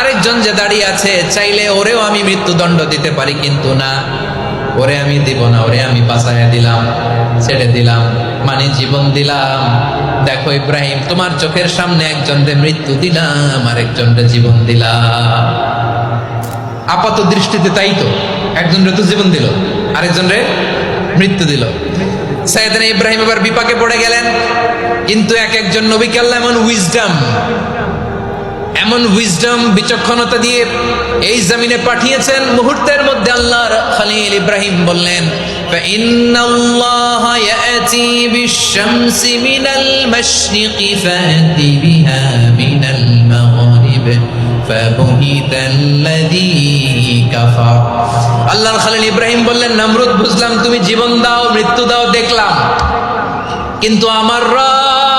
আরেকজন যে দাঁড়িয়ে আছে, চাইলে ওরেও আমি মৃত্যুদণ্ড দিতে পারি, কিন্তু না। ওরে আমি দিব না, ওরে আমি বাঁচাইয়া দিলাম, ছেড়ে দিলাম মানে জীবন দিলাম। দেখো ইব্রাহিম, তোমার চোখের সামনে একজনরে মৃত্যু দিলাম, আরেকজনরে জীবন দিলাম। আপাত দৃষ্টিতে তাই তো, একজনরে তো জীবন দিল, আরেকজনরে মৃত্যু দিল। সাইয়েদনা ইব্রাহিম এবার বিপাকে পড়ে গেলেন, কিন্তু এক একজন নবীকে আল্লাহ এমন উইজডম এমন উইজডম বিচক্ষণতা দিয়ে এই জমিনে পাঠিয়েছেন মুহূর্তের মধ্যে আল্লাহর খলিল ইব্রাহিম বললেন فإن الله يأتي بالشمس من المشرق فأت بها من المغرب فبهت الذي كفر আল্লাহর খলিল ইব্রাহিম বললেন নমরুদ বুঝলাম তুমি জীবন দাও মৃত্যু দাও দেখলাম কিন্তু আমার রব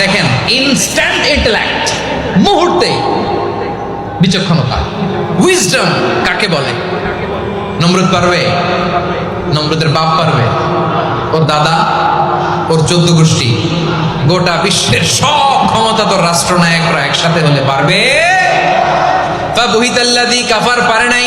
দেখেন ইনস্ট্যান্ট ইন্টেলেক্ট মুহূর্তে বিচক্ষণতা। উইজডম কাকে বলে? নমরুদ পারবে? নমরুদের বাপ পারবে? ওর দাদা? ওর চোদ্দ গোষ্ঠী? গোটা বিশ্বের সব ক্ষমতা তো রাষ্ট্রনায়করা একসাথে হলে পারবে। তা বহিতাল্লাদি কাফার পারে নাই।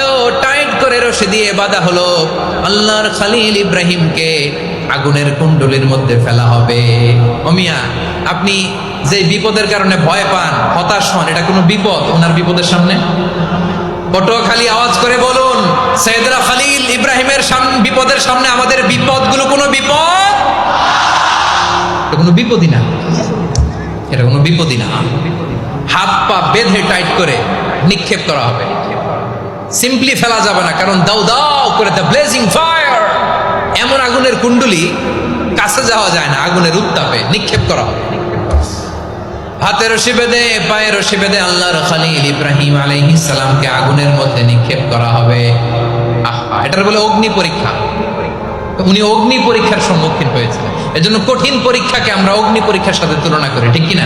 করে দিয়ে বাঁধা হলো, আল্লাহর খালিল ইব্রাহিমকে আগুনের কুণ্ডলির মধ্যে ফেলা হবে। অমিয়া আপনি যে বিপদের কারণে ভয় পান, হতাশ হন, এটা কোনো বিপদ, ওনার বিপদের সামনে? পটুয়াখালী আওয়াজ করে বলুন, সৈয়দরা খালিল ইব্রাহিমের বিপদের সামনে আমাদের বিপদগুলো কোনো বিপদ? কোনো বিপদই না। এটা কোনো বিপদই না। হাত পা বেঁধে টাইট করে নিক্ষেপ করা হবে। সিম্পলি ফেলা যাবে না, কারণ দাও দাও করে দ্য ব্লেজিং ফায়ার এমন আগুনের কুণ্ডলি কাছে যাওয়া যায় না, আগুনের উত্তাপে নিক্ষেপ করা হবে। হাতে রশি বেঁধে পায়ে রশি বেঁধে আল্লাহর খালিল ইব্রাহিম আগুনের মধ্যে নিক্ষেপ করা হবে। আহা, এটার বলে অগ্নি পরীক্ষা। উনি অগ্নি পরীক্ষার সম্মুখীন হয়েছিলেন। এজন্য কঠিন পরীক্ষাকে আমরা অগ্নি পরীক্ষার সাথে তুলনা করি, ঠিক কিনা?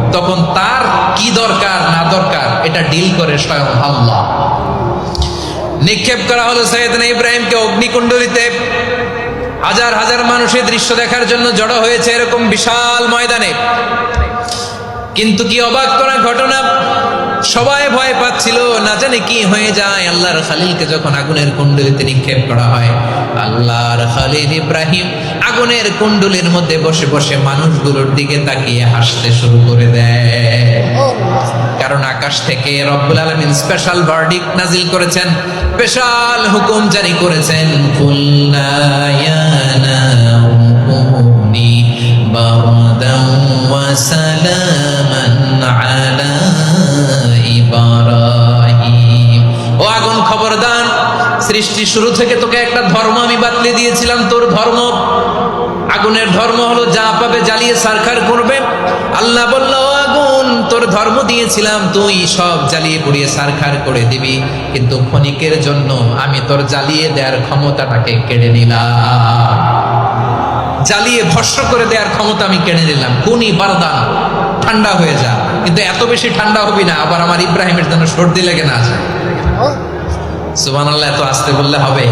তখন তার কি দরকার, না দরকার, এটা ডিল করে স্বয়ং আল্লাহ। নিক্ষেপ করা হলো সৈয়দনা ইব্রাহিমকে অগ্নিকুণ্ডলিতে। হাজার হাজার মানুষের দৃশ্য দেখার জন্য জড়ো হয়েছে এরকম বিশাল ময়দানে। কিন্তু কি অবাক করা ঘটনা? সবাই ভয় পাচ্ছিল, না জানে কি হয়ে যায়। আল্লাহর খালিলকে যখন আগুনের কুণ্ডলিতে নিক্ষেপ করা হয়, আল্লাহর খালিল ইব্রাহিম আগুনের কুণ্ডলির মধ্যে বসে বসে মানুষগুলোর দিকে তাকিয়ে হাসতে শুরু করে দেয়। কারণ আকাশ থেকে রব্বুল আলমিন স্পেশাল ভার্ডিক নাজিল করেছেন। স্পেশাল হুকুম জারি করেছেন। সালামান আলা ইব্রাহিম। ও আগুন খবরদার, সৃষ্টি শুরু থেকে তোকে একটা ধর্ম আমি বাতলে দিয়েছিলাম, তোর ধর্ম। আগুনের ধর্ম হলো যা পাবে, জ্বালিয়ে সারখার করবে। আল্লাহ বলল আগুন, তোর ধর্ম দিয়েছিলাম, তুই সব জ্বালিয়ে পুড়িয়ে সারখার করে দিবি। কিন্তু ক্ষণিকের জন্য আমি তোর জ্বালিয়ে দেওয়ার ক্ষমতাটাকে কেড়ে নিলাম। জ্বালিয়ে ভস্ম করে দেওয়ার ক্ষমতা আমি কেড়ে নিলাম। কোনি বারদান, ঠান্ডা হয়ে যা। কিন্তু এত বেশি ঠান্ডা হবি না, আবার আমার ইব্রাহিমের জন্য সর্দি লেগে না যায়। সুবান আল্লাহ এত আসতে বললে হবে।